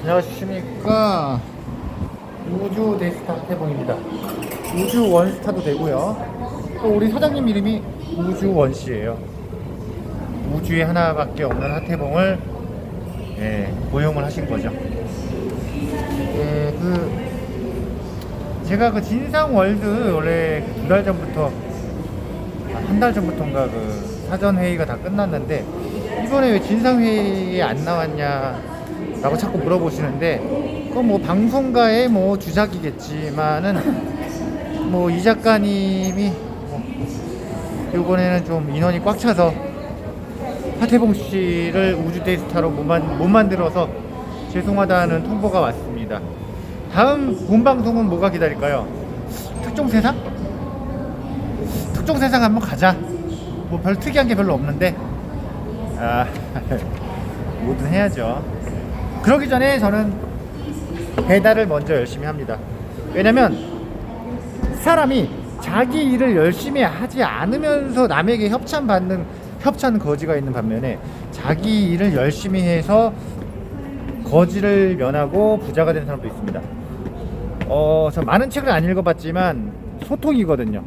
안녕하십니까. 우주 데스타 태봉입니다. 우주 원스타도 되고요. 또 우리 사장님 이름이 우주 원씨예요. 우주에 하나밖에 없는 하태봉을 예, 고용을 하신 거죠. 예, 그 제가 그 진상 월드 원래 두 달 전부터 한 달 전부터인가 그 사전 회의가 다 끝났는데 이번에 왜 진상 회의에 안 나왔냐 라고 자꾸 물어보시는데 그건 뭐 방송가의 뭐 주작이겠지만은 뭐 이 작가님이 뭐 이번에는 좀 인원이 꽉 차서 하태봉 씨를 우주 데이스타로 못, 만, 못 만들어서 죄송하다는 통보가 왔습니다. 다음 본 방송은 뭐가 기다릴까요? 특종 세상? 특종 세상 한번 가자. 뭐 별 특이한 게 별로 없는데 아 뭐든 해야죠. 그러기 전에 저는 배달을 먼저 열심히 합니다. 왜냐면 사람이 자기 일을 열심히 하지 않으면서 남에게 협찬 받는 협찬 거지가 있는 반면에 자기 일을 열심히 해서 거지를 면하고 부자가 된 사람도 있습니다. 어, 저 많은 책을 안 읽어봤지만 소통이거든요.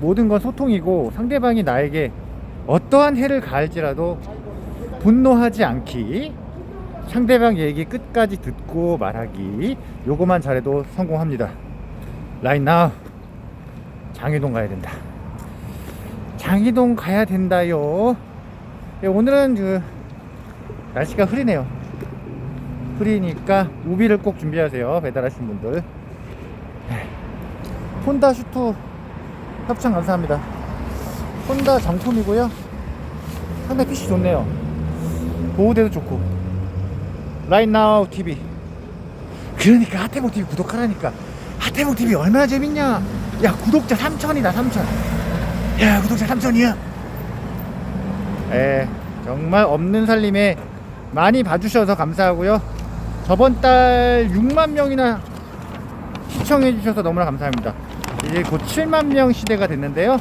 모든 건 소통이고 상대방이 나에게 어떠한 해를 가할지라도 분노하지 않기, 상대방 얘기 끝까지 듣고 말하기, 요거만 잘해도 성공합니다. Right now, 장희동 가야 된다. 장희동 가야 된다요. 예, 오늘은 그 날씨가 흐리네요. 흐리니까 우비를 꼭 준비하세요. 배달하신 분들. 네. 혼다 슈트 협찬 감사합니다. 혼다 정품이고요. 상당히 핏이 좋네요. 보호대도 좋고. Now TV. 그러니까 하태봉 TV 구독하라니까. 하태봉 TV 얼마나 재밌냐? 야 구독자 3천이다 3천. 야 구독자 3천이야. 에 정말 없는 살림에 많이 봐주셔서 감사하고요. 저번 달 6만 명이나 시청해 주셔서 너무나 감사합니다. 이제 곧 7만 명 시대가 됐는데요.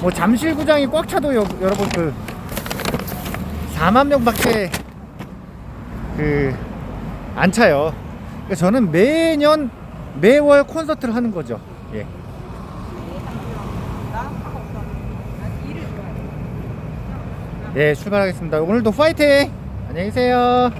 뭐 잠실구장이 꽉 차도 여, 여러분 그 4만 명밖에 그 안 차요. 그러니까 저는 매년 매월 콘서트를 하는 거죠. 예. 예, 출발하겠습니다. 오늘도 파이팅! 안녕히 계세요.